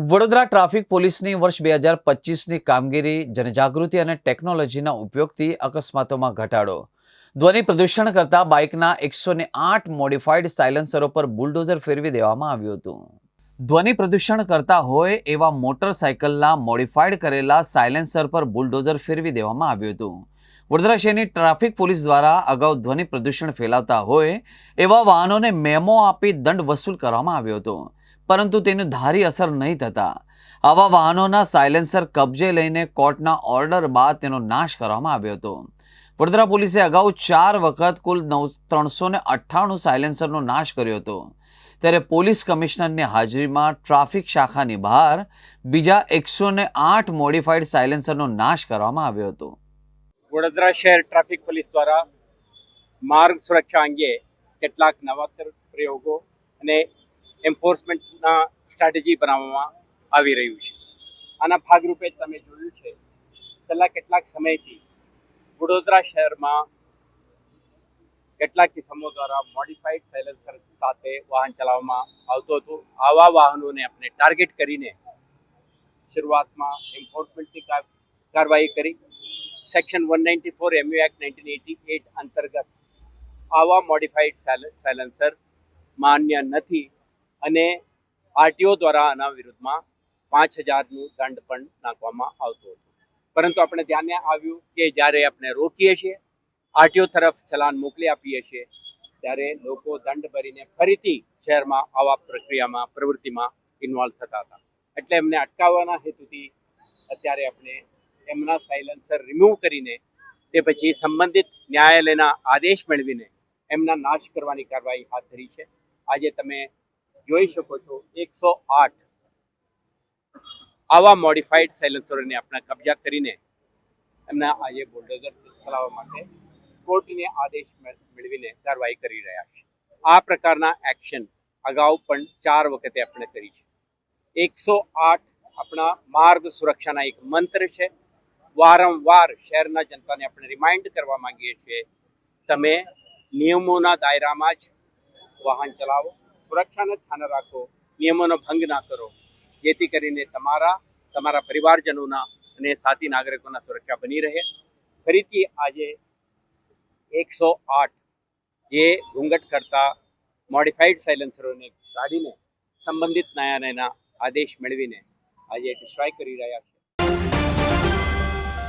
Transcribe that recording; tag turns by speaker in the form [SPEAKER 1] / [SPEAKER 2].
[SPEAKER 1] Vadodara traffic પોલીસની વર્ષ બે હજાર પચીસની કામગીરી, જનજાગૃતિ અને ટેકનોલોજીના ઉપયોગથી અકસ્માતોમાં ઘટાડો. ધ્વનિ પ્રદૂષણ કરતા બાઇકના એકસો આઠ મોડિફાઈડ સાયલેન્સરો પર બુલડોઝર ફેરવી દેવામાં આવ્યું હતું. ધ્વનિ પ્રદૂષણ કરતા હોય એવા મોટરસાયકલના મોડિફાઈડ કરેલા સાયલેન્સર પર બુલડોઝર ફેરવી દેવામાં આવ્યું હતું. વડોદરા શહેરની ટ્રાફિક પોલીસ દ્વારા અગાઉ ધ્વનિ પ્રદૂષણ ફેલાવતા હોય એવા વાહનોને મેમો આપી દંડ વસૂલ કરવામાં આવ્યો હતો. પરંતુ તેનું ધારી અસર નહીં થતા. આવા વાહનોના સાયલેન્સર કબજે લઈને કોર્ટના ઓર્ડર બાદ તેનો નાશ કરવામાં આવ્યો હતો. વડોદરા પોલીસે અગાઉ ચાર વખત કુલ નવ, ત્રણસો ને અઠ્ઠાણું સાયલેન્સરનો નાશ કર્યો હતો. ત્યારે પોલીસ કમિશનરની હાજરીમાં ટ્રાફિક શાખાની બહાર બીજા એકસો ને આઠ મોડિફાઈડ સાયલેન્સરનો નાશ કરવામાં આવ્યો હતો.
[SPEAKER 2] વડોદરા શહેર ટ્રાફિક પોલીસ દ્વારા માર્ગ સુરક્ષા અંગે કેટલાક નવાતર પ્રયોગો અને એન્ફોર્સમેન્ટના સ્ટ્રેટેજી બનાવવામાં આવી રહ્યું છે. આના ભાગરૂપે તમે જોયું છે, છેલ્લા કેટલાક સમયથી વડોદરા શહેરમાં કેટલાક કિસ્સાઓ દ્વારા મોડિફાઈડ સાયલેન્સર સાથે વાહન ચલાવવામાં આવતું હતું. આવા વાહનોને આપણે ટાર્ગેટ કરીને શરૂઆતમાં એન્ફોર્સમેન્ટની કાર્યવાહી કરી. Section one ninety four MV act nineteen eighty eight અંતર્ગત આવા મોડિફાઈડ સાયલેન્સર માન્ય નથી. અને આરટીઓ દ્વારા આના વિરુદ્ધમાં પાંચ હજારનું દંડ પણ નાખવામાં આવતું હતું. પરંતુ આપણે ધ્યાને આવ્યું કે જ્યારે આપણે રોકીએ છીએ આરટીઓ તરફ ચલાન મોકલી આપીએ છીએ, ત્યારે લોકો દંડ ભરીને ફરીથી શહેરમાં આવા પ્રક્રિયામાં, પ્રવૃત્તિમાં ઇન્વોલ્વ થતા હતા. એટલે એમને અટકાવવાના હેતુથી અત્યારે આપણે એમના સાયલન્સર રિમૂવ કરીને તે પછી સંબંધિત ન્યાયાલયના આદેશ મેળવીને એમના નાશ કરવાની કાર્યવાહી હાથ ધરી છે. આજે તમે જોઈ શકો છો, એકસો આઠ. આવા મોડિફાઈડ સાયલન્સરોને આપણા કબજા કરીને એમના આજે બોલ્ડોઝર ચલાવવા માટે કોર્ટને આદેશ મેળવીને કાર્યવાહી કરી રહ્યા છે. આ પ્રકારના એક્શન અગાઉ પણ ચાર વખતે આપણે કરી છે. એકસો આપણા માર્ગ સુરક્ષાના એક મંત્ર છે. વારંવાર શહેરના જનતાને આપણે રિમાઇન્ડ કરવા માંગીએ છીએ, તમે નિયમોના દાયરામાં જ વાહન ચલાવો. સુરક્ષાને ધ્યાને રાખો, નિયમોનો ભંગ ના કરો. જેથી કરીને તમારા તમારા પરિવારજનોના અને સાથી નાગરિકોના સુરક્ષા બની રહે. ફરીથી આજે એકસો આઠ જે ઘૂંઘટ કરતા મોડિફાઈડ સાયલન્સરોને કાઢીને સંબંધિત ન્યાયાલયના આદેશ મેળવીને આજે ડિસ્ટ્રોય કરી રહ્યા છે.